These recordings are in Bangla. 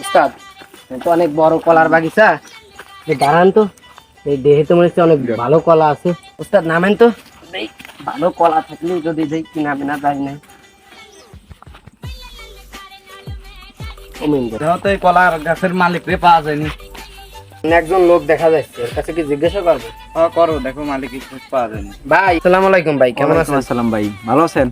উস্তাদ তো অনেক বড় কলার বাগিচা। এই দাঁড়ান তো এই দেহে তো মনে হচ্ছে অনেক ভালো কলা আছে। উস্তাদ নামেন তো। ভালো কলা থাকলেও যদি দেই কি নামে না যাই না তো এই কলার গাছের মালিক রে পাওয়া যায়নি। একজন লোক দেখা যাচ্ছে ওর কাছে কি জিজ্ঞাসা করবে? ও করো দেখো মালিক খোঁজ পাওয়া যায়নি। ভাই আসসালামু আলাইকুম ভাই কেমন আছেন? আসসালাম ভাই ভালো আছেন?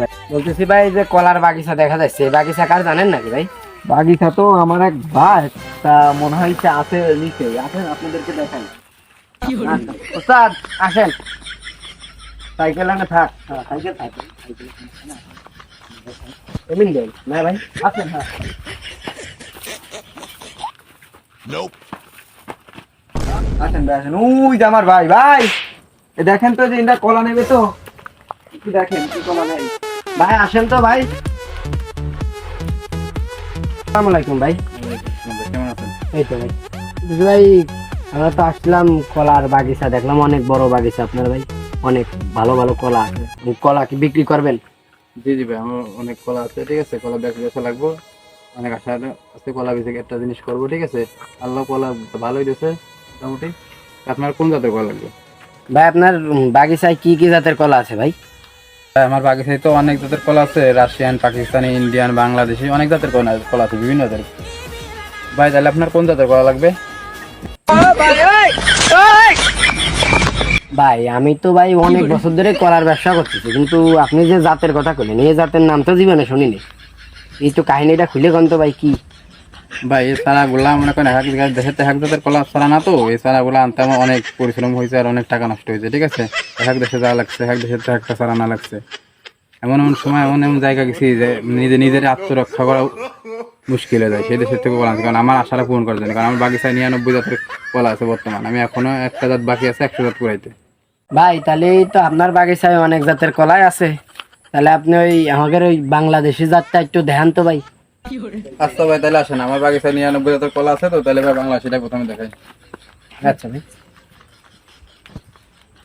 ভাই বলতেছি ভাই যে কলার বাগিচা দেখা যাচ্ছে এই বাগিচা কার জানেন নাকি ভাই? বাগিচা তো আমার এক ভাই তা মনে হয় যে আছে নিচে। আসেন আপনাদেরকে দেখাই। আচ্ছা, উস্তাদ আসেন। সাইকেল আনে থাক। হ্যাঁ, সাইকেল থাক। সাইকেল এমনি দেন। না ভাই আসেন হ্যাঁ। আসেন ভাই আসেন। ওই যে আমার ভাই ভাই। দেখেন তো যে ইন্ডা কলা নেবে তো। একটু দেখেন কি কলা নেই ভাই আসেন তো ভাই। আসসালামু আলাইকুম ভাই। কেমন আছেন এই তো ভাই ভাই আমরা তো আসলাম কলার বাগিচা দেখলাম অনেক বড় বাগিচা আপনার ভাই। অনেক ভালো ভালো কলা আছে। কলা কি বিক্রি করবেন? জি জি ভাই আমার অনেক কলা আছে ঠিক আছে? কলা ব্যাগ বেচা লাগবো। অনেক আশা আছে কলা বেচে একটা জিনিস করব ঠিক আছে? আল্লাহ কলা ভালোই দিয়েছে মোটামুটি। আপনার কোন জাতের কলা লাগবে? ভাই আপনার বাগিচায় কি কি জাতের কলা আছে ভাই? আমার বাগিচায় তো অনেক জাতের কলা আছে রাশিয়ান পাকিস্তানি ইন্ডিয়ান বাংলাদেশি অনেক জাতের কলা কলা আছে বিভিন্ন জাতের। ভাই তাহলে আপনার কোন জাতের কলা লাগবে? ভাই আমি তো ভাই অনেক বছর ধরে কলার ব্যবসা করতেছি কিন্তু আপনি যে জাতের কথা বললেন এই জাতের নাম তো জীবনে শুনিনি। এই তো কাহিনীটা খুলে গন্ত ভাই কি? ভাই, এই চারাগুলা মনে করেন এক দেশের এক জাতের কলা চারা না তো? এই চারাগুলা আনতে আমার অনেক পরিশ্রম হয়েছে আর অনেক টাকা নষ্ট হয়েছে, ঠিক আছে? এক দেশে যাওয়া লাগছে, এক দেশের একটা চারা না লাগছে। এমন এমন সময়, এমন এমন জায়গা গেছি যে নিজে নিজের আত্মরক্ষা করা মুশকিল হয়ে যায়, সেই দেশের থেকে কলা কারণ আমার আশাটা পূরণ করার জন্য, কারণ আমার বাগিচায় নিরানব্বই জাতের কলা আছে বর্তমান। আমি এখনও একটা জাত বাকি আছে, একশো জাত পুরাইতে। ভাই, তাহলে তো আপনার বাগিচায় অনেক জাতের কলাই আছে। তাহলে আপনি ওই আমাদের ওই বাংলাদেশি জাতটা একটু দেখান তো ভাই। আচ্ছা ভাই তাহলে আসেন। আমার বাগিচায় নিরানব্বই জাতের কলা আছে তো তাহলে ভাই বাংলা সেটা প্রথমে দেখাই। আচ্ছা ভাই।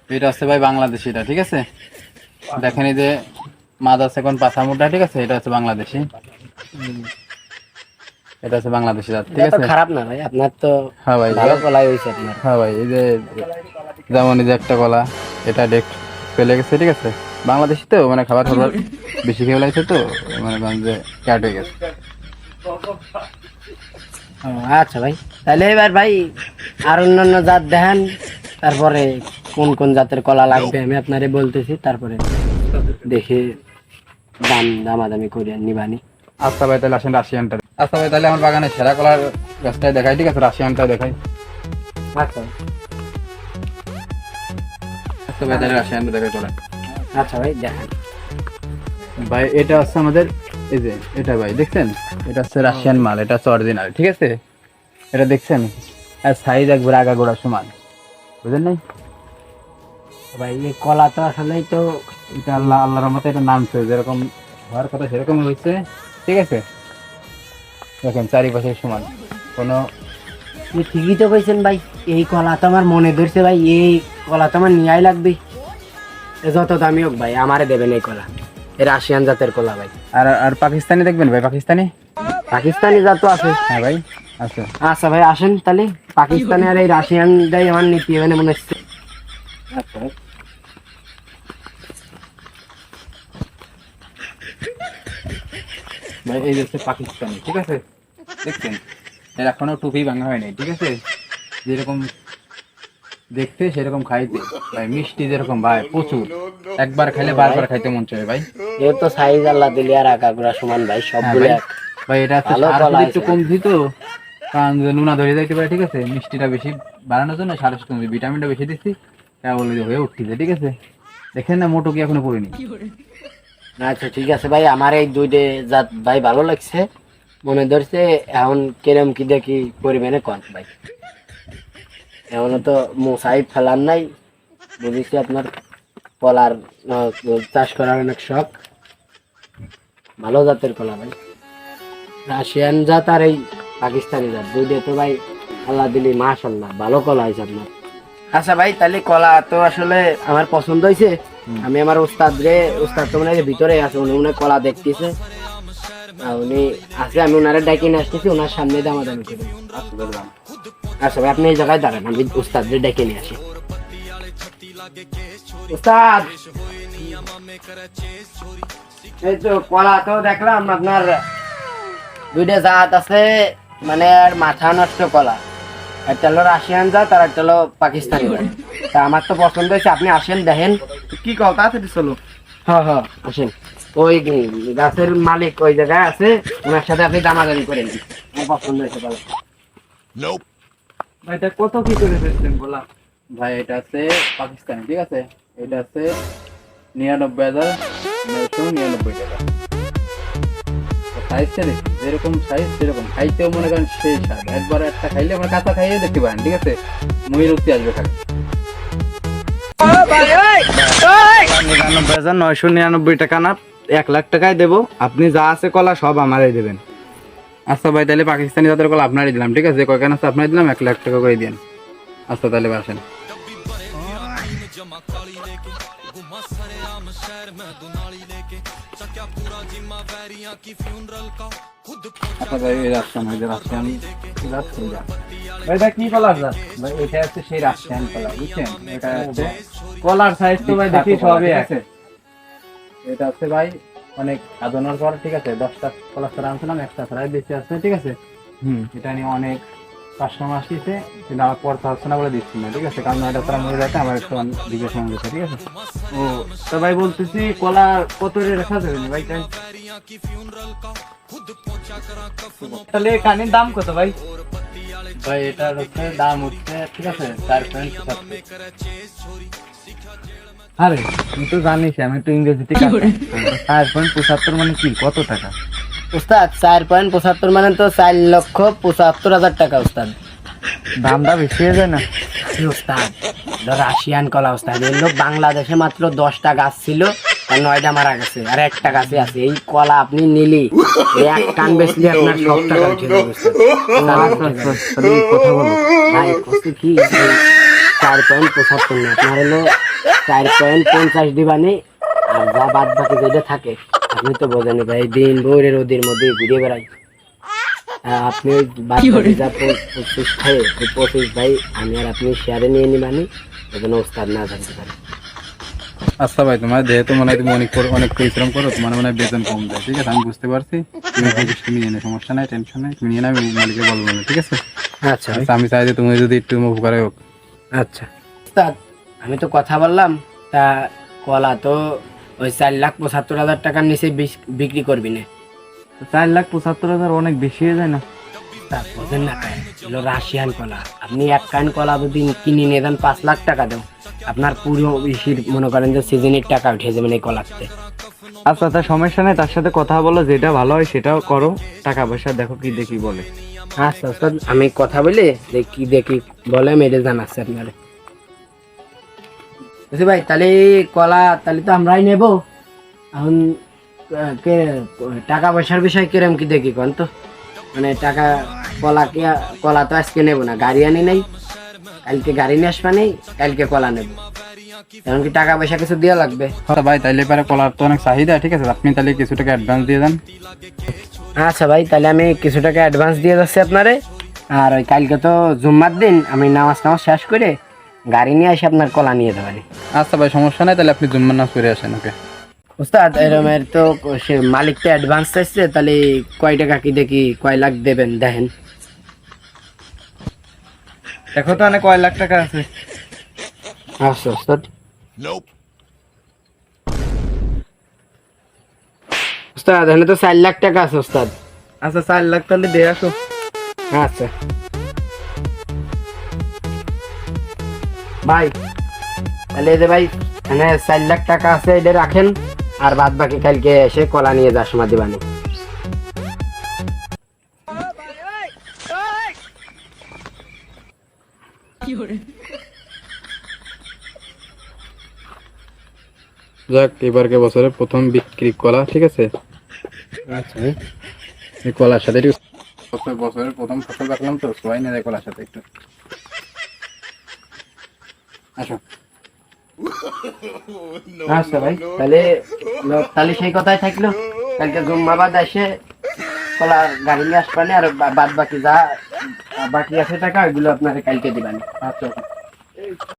এটা হচ্ছে ভাই বাংলাদেশিটা ঠিক আছে? দেখেন এই যে মাদ আছে পাঁচামুটা ঠিক আছে? এটা হচ্ছে বাংলাদেশি। এটা হচ্ছে বাংলাদেশি জাত ঠিক তো আছে? খারাপ না ভাই। আপনার তো হ্যাঁ ভাই ভালো কলাই হয়েছে আপনার। হ্যাঁ ভাই এই যে যেমন এই যে একটা কলা এটা ডেক ফেলে গেছে ঠিক আছে? বাংলাদেশি তো মানে খাবার খাবার বেশি খেয়ে লাগছে তো মানে যে ক্যাট হয়ে গেছে। আচ্ছা ভাই। তাহলে এবার ভাই আর অন্যান্য জাত দেখান। তারপরে কোন কোন জাতের কলা লাগবে আমি আপনারে বলতেছি তারপরে দেখে দাম দামাদামি করে নিবানি। আচ্ছা ভাই তাহলে আসেন রাশিয়ানটা। আচ্ছা ভাই তাহলে আমার বাগানে সেরা কলার গাছটাই দেখাই ঠিক আছে? রাশিয়ানটা দেখাই। আচ্ছা আচ্ছা ভাই তাহলে রাশিয়ানটা দেখাই কলা আচ্ছা ভাই দেখান। ভাই এটা হচ্ছে আমাদের এই যে এটা ভাই দেখছেন? এটা হচ্ছে রাশিয়ান মাল এটা হচ্ছে অরিজিনাল ঠিক আছে? এটা দেখছেন? আর সাইজ একবার আগা গোড়া সমান। বুঝলেন নাই? ভাই এই কলা তো আসলেই তো এটা আল্লাহ আল্লাহর রহমতে এটা নামছে যেরকম হওয়ার কথা সেরকম হয়েছে ঠিক আছে? দেখেন চারিপাশে সমান। কোনো ঠিকই তো কইছেন ভাই এই কলা তো আমার মনে ধরছে ভাই এই কলা তো আমার নিয়াই লাগবে। এ যত দামি হোক ভাই আমারে দেবেন এই কলা। এই রাশিয়ান জাতের কলা ভাই। আর আর পাকিস্তানি দেখবেন ভাই পাকিস্তানি? পাকিস্তানি জাত তো আছে। হ্যাঁ ভাই আচ্ছা আচ্ছা ভাই আসেন তাহলে। পাকিস্তানি আর এই রাশিয়ানটাই আমার নীতি হবে না মনে হচ্ছে। ভাই। এই যে হচ্ছে পাকিস্তানি ঠিক আছে? দেখছেন? এর এখনও টুপি ভাঙা হয়নি ঠিক আছে? যেরকম দেখতে সেরকম খাইতে। ভাই মিষ্টি যেরকম ভাই প্রচুর। একবার খাইলে বারবার খাইতে মন চায় ভাই। এর তো সাইজ আল্লাহ দিলি আর আকাগুড়া সমান ভাই হ্যাঁ সবগুলো এক। ভাই এটা একটু। কম দিত কারণ যে নুনা ধরে যাইতে পারে ঠিক আছে? মিষ্টিটা বেশি বাড়ানোর জন্য সার কম ভিটামিনটা বেশি দিচ্ছি তা বলে যে হয়ে উঠতেছে ঠিক আছে? দেখেন না মোটো কি এখনও পড়িনি। আচ্ছা ঠিক আছে ভাই আমার এই দুইটে জাত ভাই ভালো লাগছে মনে ধরছে এখন কিরম কি দেখি পরিমাণে কন ভাই। এখনও তো মোসাইব ফেলার নাই বুঝেছি আপনার কলার চাষ করার অনেক শখ। ভালো জাতের কলা ভাই। রাশিয়ান জাত আর এই পাকিস্তানি জাত দুইটা তো ভাই? আল্লাহ দিলি মাশাল্লাহ ভালো কলা হয়েছে আপনার। আচ্ছা ভাই তাহলে কলা তো আসলে আমার পছন্দ হয়েছে। আমি আমার উস্তাদ রে উস্তাদ তো মনে হয় ভিতরে আছে উনি মনে হয় কলা দেখতেছে। উনি আছে আমি ওনারা ডাকি নিয়ে আসতেছি ওনার সামনে দামাদামি করে। আচ্ছা ভাই আপনি এই জায়গায় দাঁড়ান আমি উস্তাদদের ডেকে নিয়ে আসি। উস্তাদ! এই তো কলা তো দেখলাম আপনার দুইটা জাত আছে মানে আর মাথা নষ্ট কলা। একটা হলো রাশিয়ান জাত আর একটা হলো পাকিস্তানি জাত। তা আমার তো পছন্দ হয়েছে আপনি আসেন দেখেন। কি কল তাড়াতাড়ি চলো। হ্যাঁ হ্যাঁ আসেন। ওই গাছের মালিক ওই জায়গায় আছে ওনার সাথে আপনি দামাদামি করে নিন আমার পছন্দ হয়েছে ভাই এটা কত কি করে বেচলেন বলা ভাই এটা আছে পাকিস্তানি ঠিক আছে? এটা আছে নিরানব্বই হাজার নয়শো নিরানব্বই টাকা। সাইজটা দেখি যেরকম সাইজ সেরকম। খাইতেও মনে করেন সেই স্বাদ। একবার একটা খাইলে আমরা কাঁচা খাইয়ে দেখতে পারেন ঠিক আছে? মুই রুচি আসবে নিরানব্বই হাজার নয়শো নিরানব্বই টাকা না এক লাখ টাকায় দেবো। আপনি যা আছে কলা সব আমারই দেবেন। আচ্ছা ভাই তাহলে পাকিস্তানি জাতের কল আপনারই দিলাম ঠিক আছে? কয়খান আছে আপনারই দিলাম? এক লাখ টাকা করে দিন আচ্ছা তাহলে আসেন। আচ্ছা ভাই এই ভাই এটা কি কলার জাত ভাই এটা হচ্ছে সেই রাশিয়ান বুঝছেন এটা হচ্ছে কলার সাইজ তো ভাই দেখি সবই আছে? এটা হচ্ছে ভাই অনেক সাধনার পর ঠিক আছে? দশটা কলা ছাড়া আনছিলাম একটা ছাড়াই বেশি আছে ঠিক আছে? হুম। এটা নিয়ে অনেক কাস্টমার আসছে কিন্তু আমার পড়তে হচ্ছে না বলে দিচ্ছি না ঠিক আছে? কারণ এটা তারা মরে যাচ্ছে আমার একটু জিজ্ঞাসা গেছে ঠিক আছে? ও তো ভাই বলতেছি কলা কত রে রাখা যাবে ভাই তাই? তাহলে কানির দাম কত ভাই? ভাই এটার হচ্ছে দাম হচ্ছে ঠিক আছে? চার পয়েন্ট আরে তুই তো জানিস আমি তো ইংরেজিতে চার পয়েন্ট পঁচাত্তর মানে কি? কত টাকা? উস্তাদ চার পয়েন্ট পঁচাত্তর মানে তো চার লক্ষ পঁচাত্তর হাজার টাকা উস্তাদ। দামটা বেশি হয়ে যায় না? উস্তাদ রাশিয়ান কলা উস্তাদ। এর লোক বাংলাদেশে মাত্র দশটা গাছ ছিল আর নয়টা মারা গেছে আর একটা গাছে আছে। এই কলা আপনি নিলি এক কান বেচলে আপনার সব টাকা উঠে কথা বলো। ভাই কত কি? চার পয়েন্ট পঁচাত্তর না আপনার হলো চার পয়েন্ট পঞ্চাশ দিবানি আর যা বাদ বাকি যেটা থাকে। আপনি তো বোঝেন ভাই দিন ভোরের ওদের মধ্যে ঘুরে বেড়াই। আহ, আপনি পঁচিশ খায় ওই পঁচিশ ভাই আমি আর আপনি শেয়ারে নিয়ে নিবানি এজন্য ওস্তাদ না জানতে পারে। আচ্ছা ভাই তোমার যেহেতু মনে হয় তুমি অনেক অনেক পরিশ্রম করো তোমার মনে হয় বেতন কম দেয়। ঠিক আছে আমি বুঝতে পারছি। তুমি পঁচিশটা নিয়ে নেই সমস্যা নাই টেনশন নাই। তুমি নিয়ে নেবে মালিকে বলব না ঠিক আছে? আচ্ছা আচ্ছা আমি চাই যে তুমি যদি একটু উপকারে হোক। আচ্ছা। আমি তো কথা বললাম তা কলা তো ওই চার লাখ পঁচাত্তর হাজার টাকার নিচে বিক্রি করবি না। চার লাখ পঁচাত্তর হাজার অনেক বেশি হয়ে যায় না? তা বোঝেন না এগুলো রাশিয়ান কলা। আপনি এক কান কলা যদি কিনে নিয়ে যান পাঁচ লাখ টাকা দেন আপনার পুরো বেশির মনে করেন যে সিজনের টাকা উঠে যাবেন এই কলাতে। আচ্ছা তার সমস্যা নেই তার সাথে কথা বলো যেটা ভালো হয় সেটাও করো। টাকা পয়সা দেখো কি দেখি বলে। আচ্ছা আমি কথা বলে দেখি দেখি বলে মেরে জানাচ্ছে আপনারে। বুঝলি ভাই তাহলে কলা তাহলে তো আমরাই নেব। এখন কে টাকা পয়সার বিষয় কিরম কি দেখি কোন তো? মানে টাকা কলা কি কলা তো আজকে নেব না গাড়ি আনি নাই কালকে গাড়ি নিয়ে আসবা নেই কালকে কলা নেব। এখন কি টাকা পয়সা কিছু দেওয়া লাগবে? আচ্ছা ভাই তাইলে পরে কলার তো অনেক চাহিদা ঠিক আছে? আপনি তাহলে কিছু টাকা অ্যাডভান্স দিয়ে দেন। আচ্ছা ভাই তাহলে আমি কিছু টাকা অ্যাডভান্স দিয়ে যাচ্ছি আপনারে। আর ওই কালকে তো জুম্মার দিন আমি নামাজ টামাজ শেষ করে গাড়ি নিয়ে এসে আপনার কলা নিয়ে যাবেন। আচ্ছা ভাই সমস্যা নাই তাহলে আপনি জুম্মার নাচ করে আসেন ওকে? উস্তাদ এরমের তো সে মালিক তো অ্যাডভান্স চাইছে তাহলে কয় টাকা কি দেখি কয় লাখ দেবেন দেখেন। দেখো তো অনেক কয় লাখ টাকা আছে। আচ্ছা উস্তাদ উস্তাদ এখানে তো চার লাখ টাকা আছে উস্তাদ আচ্ছা চার লাখ তাহলে দিয়ে আসো। আচ্ছা। ভাই তাহলে যে ভাই এখানে চার লাখ টাকা আছে এটা রাখেন আর বাদ বাকি কালকে এসে কলা নিয়ে যাস মা দিবানি। যাক এবারকে বছরের প্রথম বিক্রি কলা ঠিক আছে? আচ্ছা। এই কলার সাথে একটু বছরের প্রথম ফসল রাখলাম তো সবাই নেয় কলার সাথে একটু। আসো। আচ্ছা ভাই তাহলে তাহলে সেই কথাই থাকল। কালকে জুম্মাবাদ এসে কলা গাড়ি নিয়ে আসবানি আর বাদ বাকি যা বাকি আছে টাকা ওইগুলো আপনার কালকে দিবেন আচ্ছা